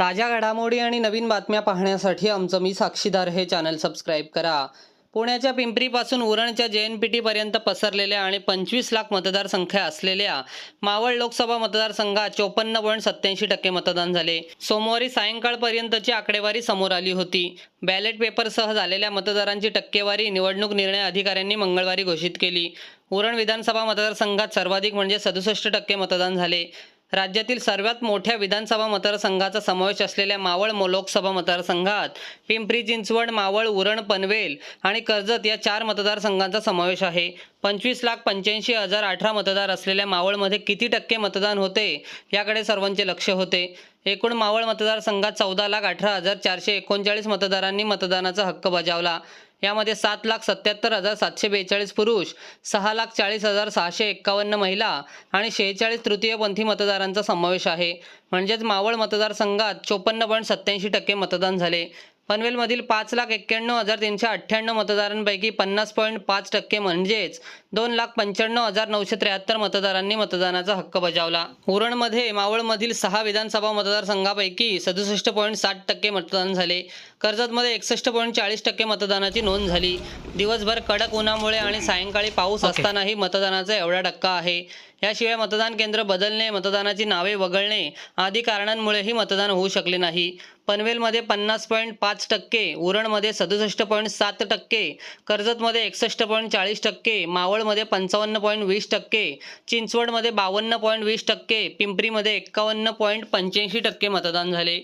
ताज्या घडामोडी आणि नवीन बातम्या पाहण्यासाठी आमचं मी साक्षीदार हे चॅनल सबस्क्राईब करा. पुण्याच्या पिंपरीपासून उरणच्या जे एन पी टीपर्यंत पसरलेल्या आणि पंचवीस लाख मतदारसंख्या असलेल्या मावळ लोकसभा मतदारसंघात चोपन्न पॉईंट सत्याऐंशी टक्के मतदान झाले. सोमवारी सायंकाळपर्यंतची आकडेवारी समोर आली होती. बॅलेट पेपरसह झालेल्या मतदारांची टक्केवारी निवडणूक निर्णय अधिकाऱ्यांनी मंगळवारी घोषित केली. उरण विधानसभा मतदारसंघात सर्वाधिक म्हणजे सदुसष्ट टक्के मतदान झाले. राज्यातील सर्वात मोठ्या विधानसभा मतदारसंघाचा समावेश असलेल्या मावळ लोकसभा मतदारसंघात पिंपरी चिंचवड मावळ उरण पनवेल आणि कर्जत या चार मतदारसंघांचा समावेश आहे. पंचवीस लाख पंच्याऐंशी हजार अठरा मतदार असलेल्या मावळमध्ये किती टक्के मतदान होते याकडे सर्वांचे लक्ष होते. एकूण मावळ मतदारसंघात चौदा लाख अठरा हजार चारशे एकोणचाळीस मतदारांनी मतदानाचा हक्क बजावला. यामध्ये सात लाख सत्याहत्तर हजार सातशे बेचाळीस पुरुष सहा लाख चाळीस हजार सहाशे एक्कावन्न महिला आणि शेहेचाळीस तृतीयपंथी मतदारांचा समावेश आहे. म्हणजेच मावळ मतदारसंघात चोपन्न पॉईंट सत्याऐंशी टक्के मतदान झाले. पनवेलमधील पाच लाख एक्क्याण्णव हजार तीनशे अठ्ठ्याण्णव मतदारांपैकी पन्नास पॉईंट पाच टक्के म्हणजेच दोन लाख पंच्याण्णव हजार नऊशे त्र्याहत्तर मतदारांनी मतदानाचा हक्क बजावला. उरणमध्ये मावळमधील सहा विधानसभा मतदारसंघापैकी सदुसष्ट पॉईंट साठ टक्के मतदान झाले. कर्जतमध्ये एकसष्ट पॉईंट चाळीस टक्के मतदानाची नोंद झाली. दिवसभर कडक उन्हामुळे आणि सायंकाळी पाऊस असतानाही मतदानाचा एवढा टक्का आहे. याशिवाय मतदान केंद्र बदलणे मतदानाची नावे वगळणे आदी कारणांमुळेही मतदान होऊ शकले नाही. पनवेलमध्ये पन्नास पॉईंट पाच टक्के उरणमध्ये सदुसष्ट पॉईंट सात टक्के कर्जतमध्ये एकसष्ट पॉईंट चाळीस टक्के मावळमध्ये पंचावन्न पॉईंट वीस टक्के चिंचवडमध्ये बावन्न पॉईंट वीस टक्के पिंपरीमध्ये एक्कावन्न पॉईंट पंच्याऐंशी टक्के मतदान झाले.